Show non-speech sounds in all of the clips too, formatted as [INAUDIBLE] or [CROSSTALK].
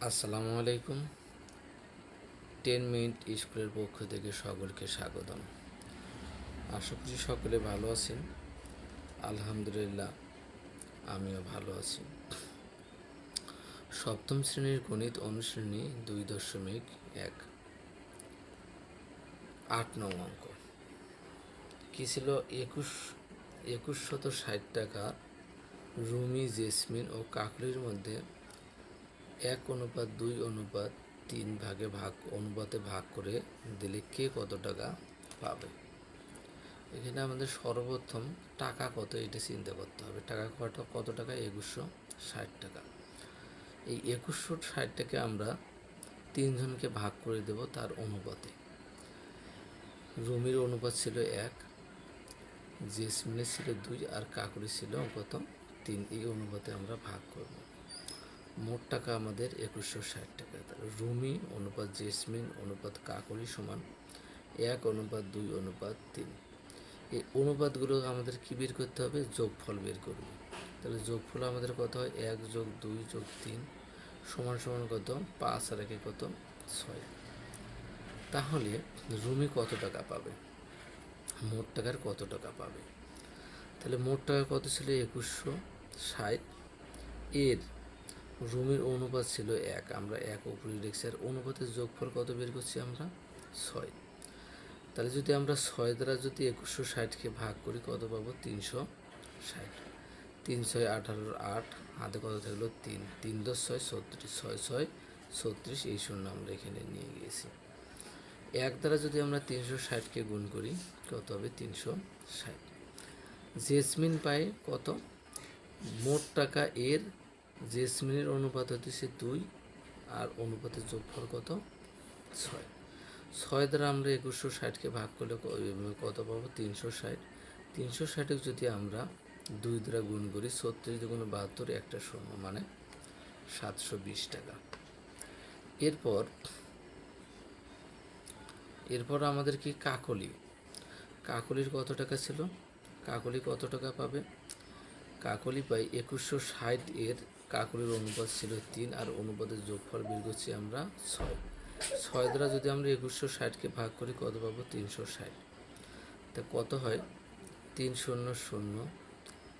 আসসালামু আলাইকুম। Ten minute স্কুলের পক্ষ থেকে সকলকে স্বাগতম। আশা করি সকলে ভালো আছেন। আলহামদুলিল্লাহ, আমিও ভালো আছি। সপ্তম শ্রেণির গণিত অনুশ্রেণী দুই দশমিক এক। আট নং অঙ্ক। কী ছিল? একুশ, একুশশত ষাট টাকা রুমি, জেসমিন ও কাকলির মধ্যে এক অনুপাত, দুই অনুপাত, তিন ভাগে ভাগ, অনুপাতে ভাগ করে দিলে কে কত টাকা পাবে? এখানে আমাদের সর্বপ্রথম টাকা কত, এটা চিন্তা করতে হবে। টাকা কত কত টাকা? একুশশো ষাট টাকা। এই একুশশো ষাট টাকা আমরা তিনজনকে ভাগ করে দেব তার অনুপাতে। রুমির অনুপাত ছিল এক, জেসমিনের ছিল দুই, আর কাকুরি ছিল কত তিন। এই অনুপাতে আমরা ভাগ করব। মোট টাকা আমাদের একুশশো ষাট টাকা। তাহলে রুমি অনুপাত জেসমিন অনুপাত কাকলি সমান এক অনুপাত দুই অনুপাত তিন। এই অনুপাতগুলো আমাদের কী বের করতে হবে? যোগফল বের করব। তাহলে যোগফল আমাদের কত হয়? এক যোগ দুই যোগ তিন সমান সমান কত? পাঁচ আর একে কত? ছয়। তাহলে রুমি কত টাকা পাবে? মোট টাকার কত টাকা পাবে? তাহলে মোট টাকা কত ছিল? একুশশো ষাট। এর রুমের অনুপাত ছিল এক। আমরা এক রেখেছি আর অনুপাতের যোগফল কত বের করছি আমরা? ছয়। তাহলে যদি আমরা ছয় দ্বারা যদি একুশশো ষাটকে ভাগ করি, কত পাবো? তিনশো ষাট। তিন ছয় আঠারোর আট, হাতে কত থাকল? তিন। তিন দশ ছয়, ছত্রিশ। ছয় ছয়, ছত্রিশ, এই শূন্য আমরা এখানে নিয়ে গিয়েছি। এক দ্বারা যদি আমরা তিনশো ষাটকে গুণ করি, কত হবে? তিনশো ষাট। জেসমিন পায় কত? মোট টাকা এর জেসমিনের অনুপাত হচ্ছে দুই আর অনুপাতের যোগফল কত? ছয়। ছয় দ্বারা আমরা একুশশো ষাটকে ভাগ করলে কত পাবো? তিনশো ষাট। তিনশো ষাটে যদি আমরা দুই দ্বারা গুণ করি, ছত্রিশ দুগুণ বাহাত্তর একটা শূন্য মানে সাতশো বিশ টাকা। এরপর এরপর আমাদের কি কাকলি? কাকলির কত টাকা ছিল? কাকলি কত টাকা পাবে? কাকলি পাই একুশশো ষাট এর কাকলির অনুপাত ছিল তিন আর অনুপাতের যোগফল বের করছি আমরা ছয়। ছয় দ্বারা যদি আমরা একুশশো ষাটকে ভাগ করি, কত পাবো? তিনশো ষাট। তা কত হয়? তিন শূন্য শূন্য,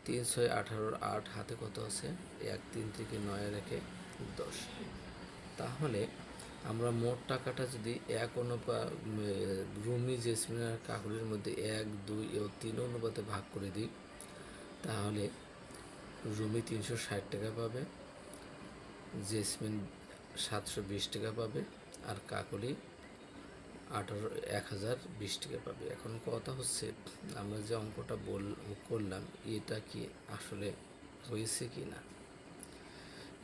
তিন ছয় আঠারোর আট হাতে কত আছে? এক, তিন থেকে নয় রেখে দশ। তাহলে আমরা মোট টাকাটা যদি এক অনুপাত রুমি জেসমিন আর কাকুলির মধ্যে এক, দুই ও তিন অনুপাতে ভাগ করে দিই, তাহলে রুমি তিনশো ষাট টাকা পাবে, জেসমিন সাতশো বিশ টাকা পাবে আর কাকলি আঠারো, এক হাজার বিশ টাকা পাবে। এখন কথা হচ্ছে, আমরা যে অঙ্কটা বল, করলাম, এটা কি আসলে হয়েছে কি না?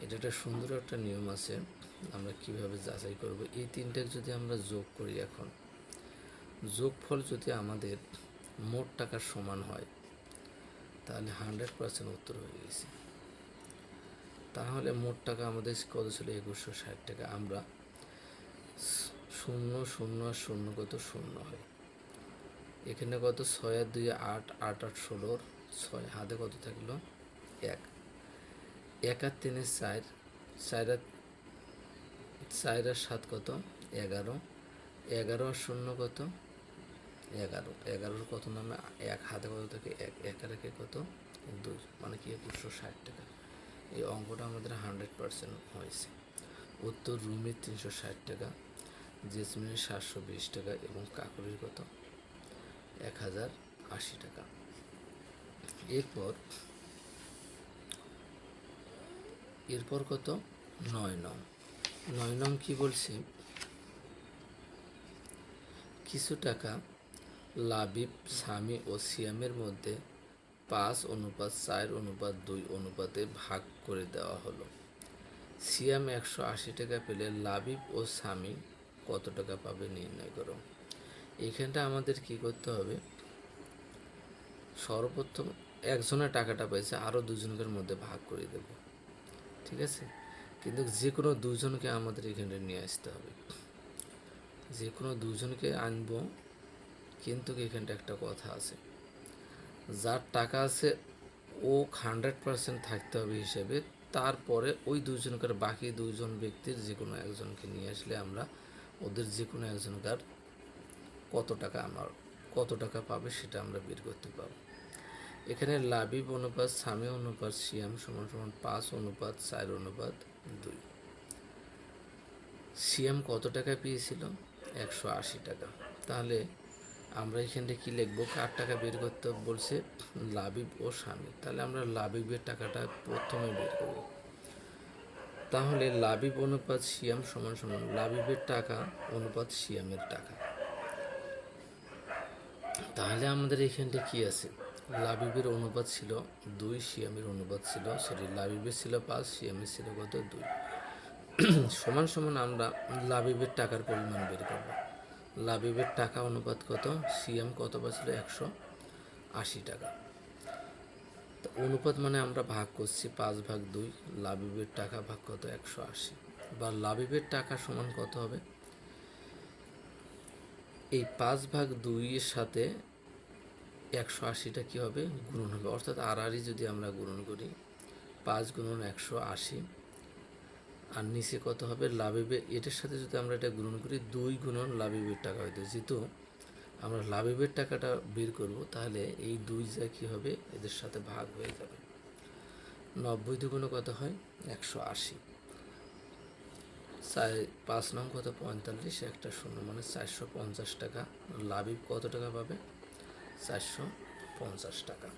এটা একটা সুন্দর একটা নিয়ম আছে, আমরা কীভাবে যাচাই করব? এই তিনটাকে যদি আমরা যোগ করি এখন, যোগফল যদি আমাদের মোট টাকার সমান হয় তাহলে হান্ড্রেড পার্সেন্ট উত্তর হয়ে গেছে। তাহলে মোট টাকা আমাদের কত ছিল? একুশশো ষাট টাকা। আমরা শূন্য শূন্য আর শূন্য কত? শূন্য হয়। এখানে কত? ছয় আর দুই, আট আট আট ষোলোর ছয়। হাতে কত থাকল? এক। এক আর তিনের চার। চার আর চার আর সাত কত? এগারো। এগারো আর শূন্য কত? এগারো, এগারোর কত নামে? এক হাতে কত থাকে এক এক আর একে কত? দুই মানে কি একুশশো ষাট টাকা। এই অঙ্কটা আমাদের হান্ড্রেড পার্সেন্ট হয়েছে। উত্তর রুমির তিনশো ষাট টাকা জেসমিনের সাতশো বিশ টাকা এবং কাকুরির কত? এক হাজার আশি টাকা। এরপর এরপর কত? নয় নং। নয় নং কি বলছে? কিছু টাকা লাবিব, সামি ও সিয়ামের মধ্যে পাঁচ অনুপাত চার অনুপাত দুই অনুপাতে ভাগ করে দেওয়া হলো। সিয়াম একশো আশি টাকা পেলে লাবিব ও সামি কত টাকা পাবে নির্ণয় করো। এখানটা আমাদের কি করতে হবে? সর্বপ্রথম একজনের টাকাটা পেয়েছে আরও দুজনের মধ্যে ভাগ করে দেব। ঠিক আছে? কিন্তু যে কোনো দুজনকে আমাদের এখানে নিয়ে আসতে হবে। যে কোনো দুজনকে আনব কিন্তু এখানটা একটা কথা আছে। যার টাকা আছে, ও হান্ড্রেড পার্সেন্ট থাকতে হবে হিসেবে। তারপরে ওই দুইজনকার বাকি দুজন ব্যক্তির যে কোনো একজনকে নিয়ে আসলে আমরা ওদের যে কোনো একজনকার কত টাকা আমার, কত টাকা পাবে সেটা আমরা বের করতে পারব। এখানে লাবিব অনুপাত সামি অনুপাত সিয়াম সমান সমান পাঁচ অনুপাত, চার অনুপাত দুই। সিএম কত টাকা পেয়েছিল? একশো আশি টাকা। তাহলে আমরা এখানে কি লিখব? কার টাকা বের করতে বলছে লাবিব ও স্বামী। তাহলে আমরা লাবিবের টাকাটা প্রথমে বের করব তাহলে লাবিব অনুপাত সিয়াম সমান সমান, লাবিবের টাকা অনুপাত সিয়ামের টাকা। তাহলে আমাদের এখানটা কি আছে? লাবিবের অনুপাত ছিল দুই, সিয়ামের অনুপাত ছিল সরি, লাবিবের ছিল পাঁচ, সিয়ামের ছিল কত? দুই। সমান সমান আমরা লাবিবের টাকার পরিমাণ বের করব। লাবিবের টাকা অনুপাত কত? সিএম কত পাচ্ছিল একশো আশি টাকা। তো অনুপাত মানে আমরা ভাগ করছি পাঁচ ভাগ দুই, লাবিবের টাকা ভাগ কত? একশো আশি। বা লাবিবের টাকা সমান কত হবে? এই পাঁচ ভাগ দুইয়ের সাথে একশো আশিটা কী হবে? গুণন হবে। অর্থাৎ আরই যদি আমরা গুণন করি, পাঁচ গুণন একশো আশি আর নিচে কত হবে? লাভিবের এটার সাথে যদি আমরা এটা গ্রহণ করি, দুই গুণন লাভিবের টাকা হইতে যেহেতু আমরা লাভিবের টাকাটা বের করব, তাহলে এই দুই যা কী হবে? এদের সাথে ভাগ হয়ে যাবে। নব্বই দুগুণে কত হয়? একশো আশি। চার, পাঁচ নং কত? পঁয়তাল্লিশ। একটা শূন্য মানে চারশো পঞ্চাশ টাকা। লাভিব কত টাকা পাবে? চারশো পঞ্চাশ টাকা।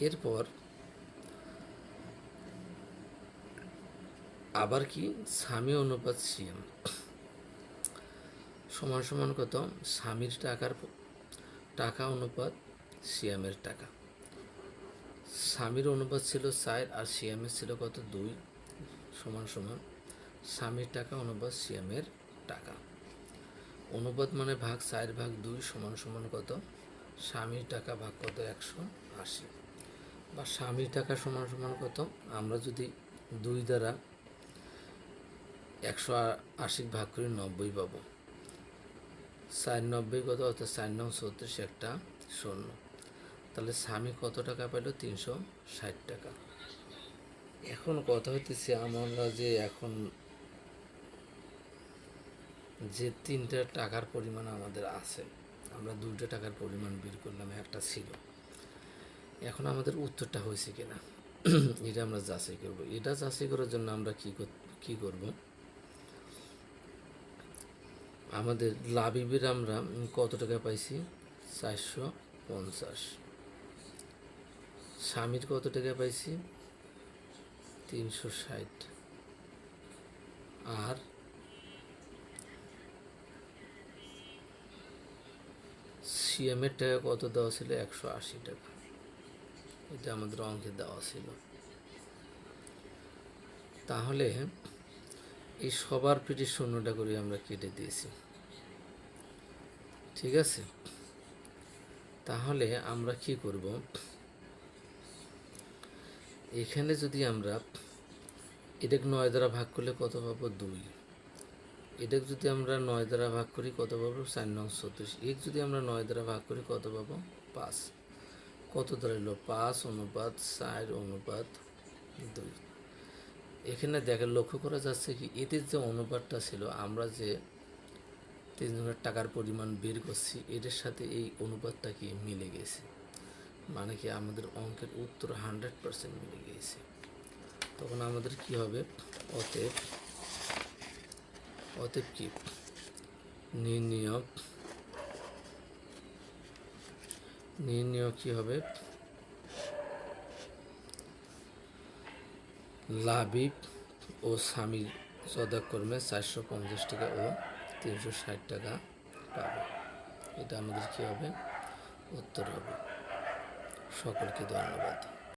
এরপর আবার কি? স্বামী অনুপাত সিএম। সমান সমান কত? স্বামীর টাকার টাকা অনুপাত সিএমের টাকা। স্বামীর অনুপাত ছিল চার আর সিএমের ছিল কত? দুই। সমান সমান। স্বামীর টাকা অনুপাত সিএমের টাকা। অনুপাত মানে ভাগ চার ভাগ দুই সমান সমান কত? স্বামীর টাকা ভাগ কত? একশো আশি। বা স্বামীর টাকা সমান সমান কত? আমরা যদি দুই দ্বারা একশো আশি ভাগ করে নব্বই পাবো। চার নব্বই কত অর্থাৎ চার নং ছত্রিশ একটা শূন্য। তাহলে স্বামী কত টাকা পেল? তিনশো ষাট টাকা। এখন কথা হইতেছে আমরা যে এখন যে তিনটা টাকার পরিমাণ আমাদের আছে, আমরা দুইটা টাকার পরিমাণ বের করলাম, একটা ছিল। এখন আমাদের উত্তরটা হয়েছে কিনা? [CLEARS THROAT] এটা আমরা যাচাই করব। এটা যাচাই করার জন্য আমরা কি কি করব? আমাদের লাবিবের আমরা কত টাকা পাইছি? চারশো পঞ্চাশ। স্বামীর কত টাকা পাইছি? তিনশো ষাট। আর সিএমের টাকা কত দেওয়া ছিল? একশো আশি টাকা। এটা আমাদের অঙ্কে দেওয়া ছিল। তাহলে এই সবার পিঠে শূন্যটা করে আমরা কেটে দিয়েছি। ঠিক আছে? তাহলে আমরা কি করব? এখানে যদি আমরা এটাকে নয় দ্বারা ভাগ করলে কত পাবো? দুই। এটাকে যদি আমরা নয় দ্বারা ভাগ করি কত পাবো? চার নং ছত্রিশ এক যদি আমরা নয় দ্বারা ভাগ করি কত পাবো? পাঁচ। কত দাঁড়াইলো? পাঁচ অনুপাত চার অনুপাত দুই। এখানে দেখা লক্ষ্য করা যাচ্ছে কি, এদের যে অনুপাতটা ছিল, আমরা যে তিনজনের টাকার পরিমাণ বের করছি, এদের সাথে এই অনুপাতটা কি মিলে গেছে? মানে কি আমাদের অঙ্কের উত্তর হান্ড্রেড পার্সেন্ট মিলে গিয়েছে তখন আমাদের কি হবে? অতএব অতএব কি? নির্ণয় নির্ণয় কি হবে? লাবিব ও স্বামীর যথাক্রমে চারশো পঞ্চাশ টাকা ও তিনশো ষাট টাকা পাবে। এটা আমাদের কী হবে? উত্তর হবে। সকলকে ধন্যবাদ।